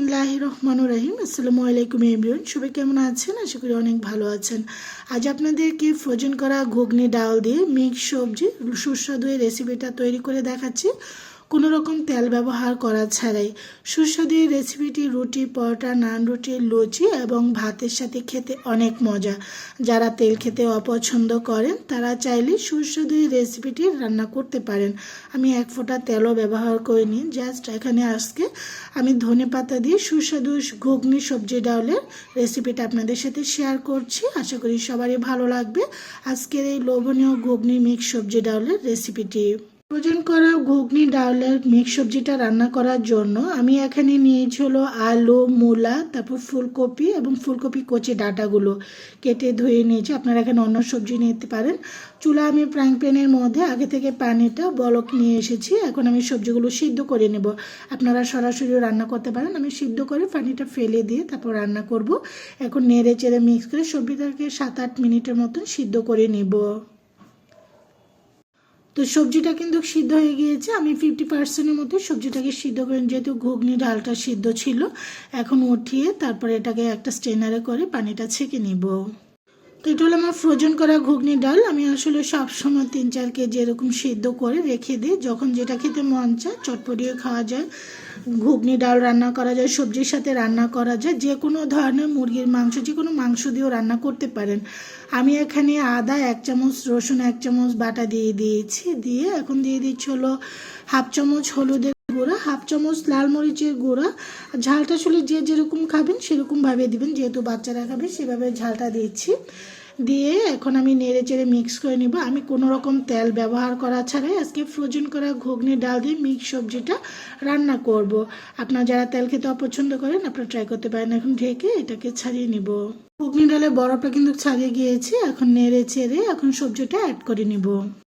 বিসমিল্লাহ রহমানুর রহিম। আসসালামু আলাইকুম এমরিয়ন সবাই কেমন আছেন? আশা করি অনেক ভালো আছেন। আজ আপনাদেরকে ফ্রোজেন করা ঘুগনি ডাল দিয়ে মিক্স সবজি সুস্বাদু এই রেসিপিটা তৈরি করে দেখাচ্ছি। কোনো রকম তেল ব্যবহার করা ছাড়াই সুস্বাদু এই রেসিপিটি রুটি, পরোটা, নান রুটি, লুচি এবং ভাতের সাথে খেতে অনেক মজা। যারা তেল খেতে অপছন্দ করেন, তারা চাইলে সুস্বাদু এই রেসিপিটি রান্না করতে পারেন। আমি এক ফোঁটা তেলও ব্যবহার করিনি জাস্ট এখানে আজকে আমি ধনে পাতা দিয়ে সুস্বাদু ঘুগনি, সবজি, ডাউলের রেসিপিটা আপনাদের সাথে শেয়ার করছি। আশা করি সবারই ভালো লাগবে আজকের এই লোভনীয় ঘুগনি, মিক্স সবজি, ডাউলের রেসিপিটি প্রয়োজন করা ঘুগনি ডাউলের মিক্স সবজিটা রান্না করার জন্য আমি এখানে নিয়েছি হলো আলু, মূলা, তারপর ফুলকপি এবং ফুলকপি কচি ডাটাগুলো কেটে ধুয়ে নিয়েছি। আপনারা এখানে অন্য সবজি নিতে পারেন। চুলা আমি ফ্রাইং প্যানের মধ্যে আগে থেকে পানিটা বলক নিয়ে এসেছি। এখন আমি সবজিগুলো সিদ্ধ করে নেব। আপনারা সরাসরি রান্না করতে পারেন। আমি সিদ্ধ করে পানিটা ফেলে দিয়ে তারপর রান্না করব। এখন নেড়ে চেড়ে মিক্স করে সবজিটাকে সাত আট মিনিটের মতন সিদ্ধ করে নেব। তো সবজিটা কিন্তু সিদ্ধ হয়ে গিয়েছে। আমি ফিফটি পার্সেন্টের মধ্যে সবজিটাকে সিদ্ধ করে যেহেতু ঘুগনি, ডালটা সিদ্ধ ছিল, এখন উঠিয়ে তারপরে এটাকে একটা স্টেনারে করে পানিটা ছেঁকে নিব। তো এটা হলো আমার ফ্রোজেন করা ঘুগনি ডাল। আমি আসলে সবসময় তিন চার কেজি এরকম সিদ্ধ করে রেখে দিই। যখন যেটা খেতে মন চায়, চটপটিয়ে খাওয়া যায়, ঘুগনি ডাল রান্না করা যায়, সবজির সাথে রান্না করা যায়, যে কোনো ধরনের মুরগির মাংস, যে কোনো মাংস দিয়েও রান্না করতে পারেন। আমি এখানে আদা এক চামচ, রসুন এক চামচ, বাটা দিয়ে দিয়েছি। দিয়ে এখন দিয়ে দিচ্ছি হলো হাফ চামচ হলুদের গুঁড়া, হাফ চামচ লাল মরিচের গুঁড়া। ঝালটা আসলে যে যেরকম খাবেন সেরকমভাবে দিবেন, যেহেতু বাচ্চারা খাবে, সেভাবে ঝালটা দিচ্ছি। দিয়ে এখন আমি নেড়ে চেড়ে মিক্স করে নিব। আমি কোনো রকম তেল ব্যবহার করা ছাড়াই আজকে ফ্রোজেন করা ঘুগনি, ডাল দিয়ে মিক্স সবজিটা রান্না করব। আপনারা যারা তেল খেতে অপছন্দ করেন, আপনারা ট্রাই করতে পারেন। এখন ঢেকে এটাকে ছাড়িয়ে নিব। ঘুগনি ডালে বরফটা কিন্তু ছাড়িয়ে গিয়েছে। এখন নেড়ে চেড়ে এখন সবজিটা অ্যাড করে নিব।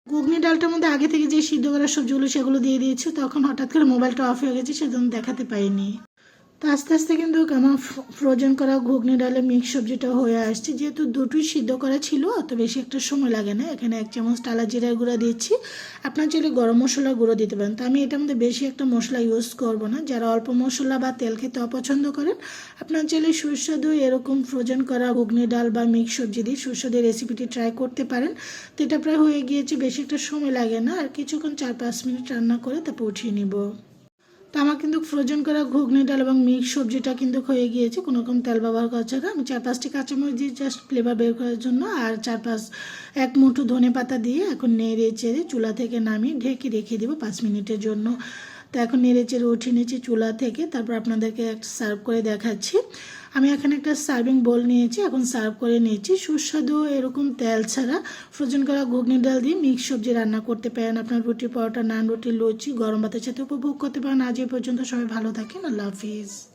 ঘুগনি, ডালটার মধ্যে আগে থেকে যে সিদ্ধ করা সবজিগুলো সেগুলো দিয়ে দিয়েছি, তখন হঠাৎ করে মোবাইলটা অফ হয়ে গেছে, সেজন্য দেখাতে পাইনি তো আস্তে আস্তে কিন্তু আমার ফ্রোজেন করা ঘুগনি ডালে মিক্স সবজিটা হয়ে আসছে। যেহেতু দুটোই সিদ্ধ করা ছিল, অত বেশি একটা সময় লাগে না। এখানে এক চামচ টালা জিরার গুঁড়া দিচ্ছি। আপনার চাইলে গরম মশলার গুঁড়ো দিতে পারেন। তো আমি এটার মধ্যে বেশি একটা মশলা ইউজ করব না। যারা অল্প মশলা বা তেল খেতে অপছন্দ করেন, আপনার চাইলে সুস্বাদু এরকম ফ্রোজেন করা ঘুগনি, ডাল বা মিক্স সবজি দিয়ে সুস্বাদু রেসিপিটি ট্রাই করতে পারেন। তো এটা প্রায় হয়ে গিয়েছে, বেশি একটা সময় লাগে না। আর কিছুক্ষণ চার পাঁচ মিনিট রান্না করে তারপর উঠিয়ে নিব। তো আমার কিন্তু ফ্রোজেন করা ঘুগনি ডাল এবং মিক্স সবজিটা কিন্তু হয়ে গিয়েছে। কোনো রকম তেল ব্যবহার করা ছাড়া। আমি চার পাঁচটি কাঁচামরিচ দিয়ে জাস্ট ফ্লেভার বের করার জন্য আর চার পাঁচ, এক মুঠো ধনে পাতা দিয়ে এখন নেড়ে চেড়ে চুলা থেকে নামিয়ে ঢেকে রেখে দেবো পাঁচ মিনিটের জন্য। তো এখন নেড়ে রুটি নিয়েছি চুলা থেকে তারপর আপনাদেরকে একটা সার্ভ করে দেখাচ্ছি। আমি এখানে একটা সার্ভিং বোল নিয়েছি, এখন সার্ভ করে নিয়েছি। সুস্বাদু এরকম তেল ছাড়া ফ্রোজেন করা ঘুগনি ডাল দিয়ে মিক্স সবজি রান্না করতে পারেন আপনার রুটি, পরোটা, নান, রুটি, লুচি, গরম ভাতের সাথে উপভোগ করতে পারেন। আজ এই পর্যন্ত সবাই ভালো থাকেন, আল্লাহ হাফিজ।